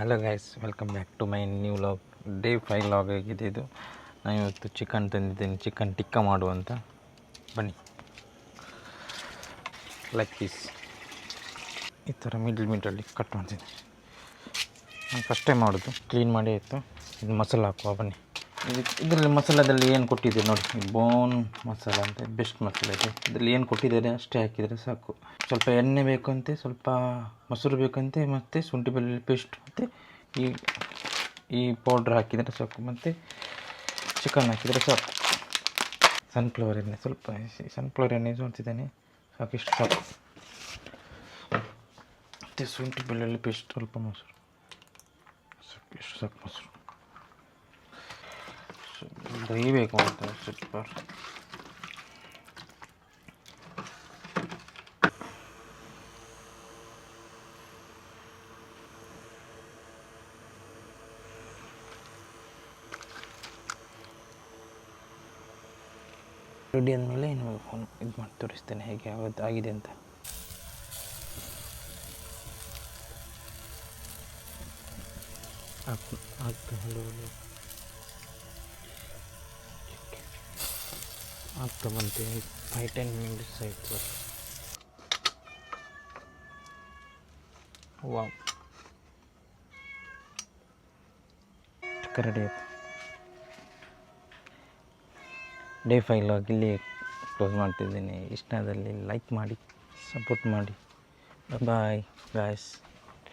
Hello guys welcome back to my new vlog day five vlog ಆಗಿದೆ ಇದು. ನಾನು ಇವತ್ತು ಚಿಕನ್ ತಂದಿದ್ದೇನೆ. ಚಿಕನ್ ಟಿಕ್ಕ ಮಾಡುವಂತ ಬನ್ನಿ. ಲೈಕ್ ಪೀಸ್ ಈ ಥರ ಮಿಡ್ಲ್ ಮಿಡ್ಲಲ್ಲಿ ಕಟ್ ಮಾಡ್ತೀನಿ ನಾನು ಫಸ್ಟ್ ಟೈಮ್ ಮಾಡೋದು. ಕ್ಲೀನ್ ಮಾಡಿ ಆಯಿತು. ಇದು ಮಸಾಲೆ ಹಾಕುವ. ಬನ್ನಿ. ಇದು ಇದರಲ್ಲಿ ಮಸಾಲದಲ್ಲಿ ಏನು ಕೊಟ್ಟಿದೆ ನೋಡಿ ಬೋನ್ ಮಸಾಲ ಅಂತ ಬೆಸ್ಟ್ ಮಸಾಲ ಇದೆ. ಇದರಲ್ಲಿ ಏನು ಕೊಟ್ಟಿದ್ದಾರೆ ಅಷ್ಟೇ ಹಾಕಿದರೆ ಸಾಕು. ಸ್ವಲ್ಪ ಎಣ್ಣೆ ಬೇಕಂತೆ, ಸ್ವಲ್ಪ ಮೊಸರು ಬೇಕಂತೆ, ಮತ್ತು ಶುಂಠಿ ಬೆಳ್ಳುಳ್ಳಿ ಪೇಸ್ಟ್ ಮತ್ತು ಈ ಈ ಪೌಡ್ರ್ ಹಾಕಿದರೆ ಸಾಕು, ಮತ್ತು ಚಿಕನ್ ಹಾಕಿದರೆ ಸಾಕು. ಸನ್ಫ್ಲವರ್ ಎಣ್ಣೆ, ಸ್ವಲ್ಪ ಸನ್ಫ್ಲವರ್ ಎಣ್ಣೆ ನೋಡ್ತಿದ್ದೇನೆ ಸಾಕು ಇಷ್ಟು ಸಾಕು. ಮತ್ತು ಶುಂಠಿ ಬೆಳ್ಳುಳ್ಳಿ ಪೇಸ್ಟ್ ಸ್ವಲ್ಪ ಮೊಸರು. ಸಾಕು ಇಷ್ಟು ಸಾಕು ಮೊಸರು. ದಹಿಬೇಕು ಅಂತ ಸೂಪರ್ ರೆಡಿ ಆದಮೇಲೆ ಇನ್ನು ಫೋನ್ ಇದು ಮಾಡಿ ತೋರಿಸ್ತೇನೆ ಹೇಗೆ ಯಾವತ್ತು ಆಗಿದೆ ಅಂತ ಹಾಕು ಹಾಕ್ತಾ ಹಲೋ ಹಲೋ ಆಗ್ತಾ ಬಂತೆ ಫೈ ಟೆನ್ ಮಿನಿಟ್ಸ್ ಆಯಿತು ವಾವ್ ಚಿಕ್ಕ ರೆಡಿ ಆಯಿತು ಡೇ ಫೈಲ್ ಇಲ್ಲಿ ಕ್ಲೋಸ್ ಮಾಡ್ತಿದ್ದೀನಿ ಇಷ್ಟದಲ್ಲಿ ಲೈಕ್ ಮಾಡಿ ಸಪೋರ್ಟ್ ಮಾಡಿ ಬಾಯ್ ಗಾಯ್ಸ್